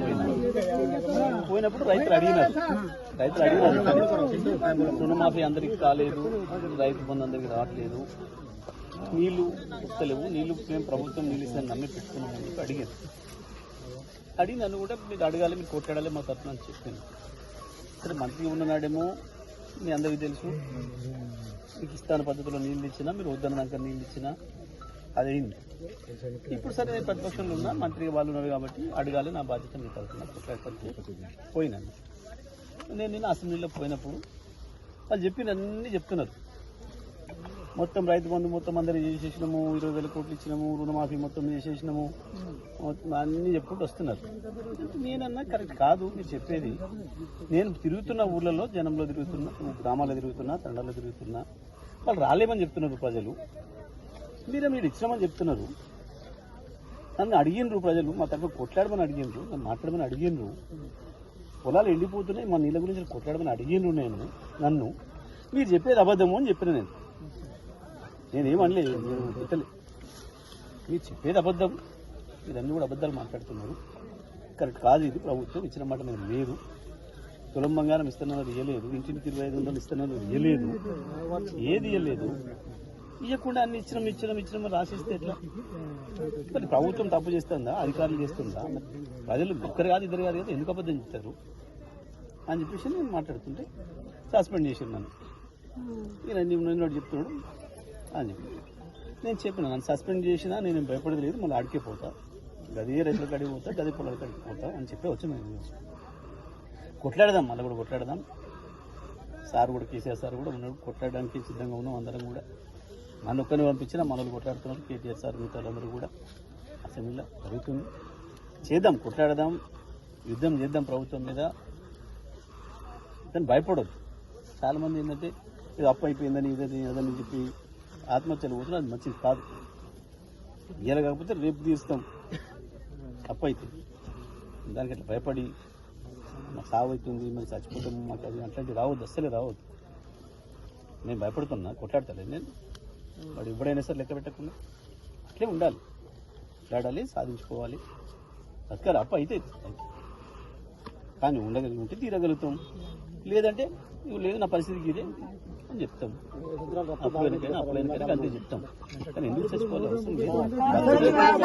పోయింది. పోయినప్పుడు రైతులు అడిగినారు. రైతులు అడిగినారు. రుణమాఫీ అందరికి కాలేదు రైతు బంధు అందరికి రావట్లేదు. నీళ్ళు ఇస్తలేవు నీళ్ళు మేము ప్రభుత్వం నీళ్ళు ఇస్తాను నమ్మి పెట్టుకున్నామని చెప్పి అడిగారు. అడిగి నన్ను కూడా మీరు అడగాలి మీరు కొట్టాడాలి మా తరఫున అని చెప్పాను. సరే మంత్రి ఉన్ననాడేమో మీ అందరికీ తెలుసు. మీకు ఇస్తాన పద్ధతిలో నీళ్ళు ఇచ్చినా మీరు వద్దన్నాక నీళ్ళు ఇచ్చినా అదేంది ఇప్పుడు సరే నేను ప్రతిపక్షంలో ఉన్నా మంత్రి వాళ్ళు ఉన్నారు కాబట్టి అడగాలి నా బాధ్యత మీ తరఫున. పోయినాను. నేను నిన్న అసెంబ్లీలో పోయినప్పుడు వాళ్ళు చెప్పినన్నీ చెప్తున్నారు. మొత్తం రైతు బంధు మొత్తం అందరికి చేసేసినాము ఇరవై వేల కోట్లు ఇచ్చినాము రుణమాఫీ మొత్తం చేసేసినాము. మొత్తం అన్ని చెప్పుకుంటూ వస్తున్నారు. నేనన్నా కరెక్ట్ కాదు మీరు చెప్పేది. నేను తిరుగుతున్న ఊర్లలో జనంలో తిరుగుతున్నా గ్రామాల్లో తిరుగుతున్నా తండాల్లో తిరుగుతున్నా వాళ్ళు రాలేమని చెప్తున్నారు ప్రజలు. మీరే మీరు ఇచ్చినామని చెప్తున్నారు. నన్ను అడిగినరు ప్రజలు మా తరఫున కొట్లాడమని అడిగినరు నన్ను మాట్లాడమని అడిగినరు పొలాలు ఎండిపోతున్నాయి మా నీళ్ళ గురించి కొట్లాడమని అడిగినరు నేను నన్ను. మీరు చెప్పేది అబద్ధము అని చెప్పిన నేను. నేనేమనలేదు నేను తిట్టలే మీరు చెప్పేది అబద్ధం. మీరన్నీ కూడా అబద్ధాలు మాట్లాడుతున్నారు. కరెక్ట్ కాదు ఇది ప్రభుత్వం ఇచ్చిన మాట నేను లేదు. తులం బంగారం ఇస్తున్నది ఇవ్వలేదు ఇంటికి ఇరవై ఐదు వందలు ఇస్తున్నది ఇవ్వలేదు ఏది ఇవ్వలేదు ఇవ్వకుండా అన్ని ఇచ్చినాం ఇచ్చినాం ఇచ్చినాం రాసిస్తే ఎట్లా? మరి ప్రభుత్వం తప్పు చేస్తుందా? అధికారులు చేస్తుందా? ప్రజలు ఒక్కరు కాదు ఇద్దరు కాదు కదా ఎందుకు అబద్ధం చెప్తారు? అని చెప్పేసి నేను మాట్లాడుతుంటే సస్పెండ్ చేసాను నన్ను. నేను అన్ని చెప్తున్నాడు. అని చెప్పి నేను చెప్పిన నన్ను సస్పెండ్ చేసినా నేను భయపడేది లేదు మళ్ళీ అడిగే పోతా. గది రైతుల కాడికి పోతా గది పొలాల అడిగి పోతా అని చెప్పి వచ్చి మేము కొట్లాడదాం మళ్ళీ కూడా కొట్లాడదాం. సార్ కూడా కేసీఆర్ సార్ కూడా ఉన్నాడు కొట్లాడడానికి సిద్ధంగా ఉన్నాం అందరం కూడా. నన్ను ఒక్కరిని పంపించిన మనల్ని కొట్లాడుతున్నారు. కేటీఆర్ సార్ మిగతా వాళ్ళందరూ కూడా. అసెంబ్లీలో జరుగుతుంది. చేద్దాం కొట్లాడదాం. యుద్ధం చేద్దాం ప్రభుత్వం మీద. కానీ భయపడద్దు. చాలామంది ఏంటంటే ఇది అప్పు అయిపోయిందని ఇదని అదని చెప్పి ఆత్మహత్యలు పోతున్నా అది మంచిది కాదు. ఇయ్యాలి కాకపోతే రేపు తీస్తాం. తప్ప అయితే దానికి అట్లా భయపడి మాకు సాగు అవుతుంది మేము చచ్చిపోతాము మాకు అది అట్లాంటివి రావద్దు అస్సలే రావద్దు. నేను భయపడుతున్నా కొట్లాడతలే నేను. వాడు ఎప్పుడైనా సరే లెక్క పెట్టకుండా అట్లే ఉండాలి. కొట్లాడాలి సాధించుకోవాలి. బతకాలి. అప్ప అయితే అవుతుంది. కానీ ఉండగలిగి ఉంటే తీరగలుగుతాం. లేదంటే ఇవి లేదు నా పరిస్థితికి ఇదే. అని చెప్తాం. అప్పులైనా అప్పులైనా అంతే చెప్తాం. కానీ ఎందుకు చచ్చిపోవాలి అవసరం లేదు?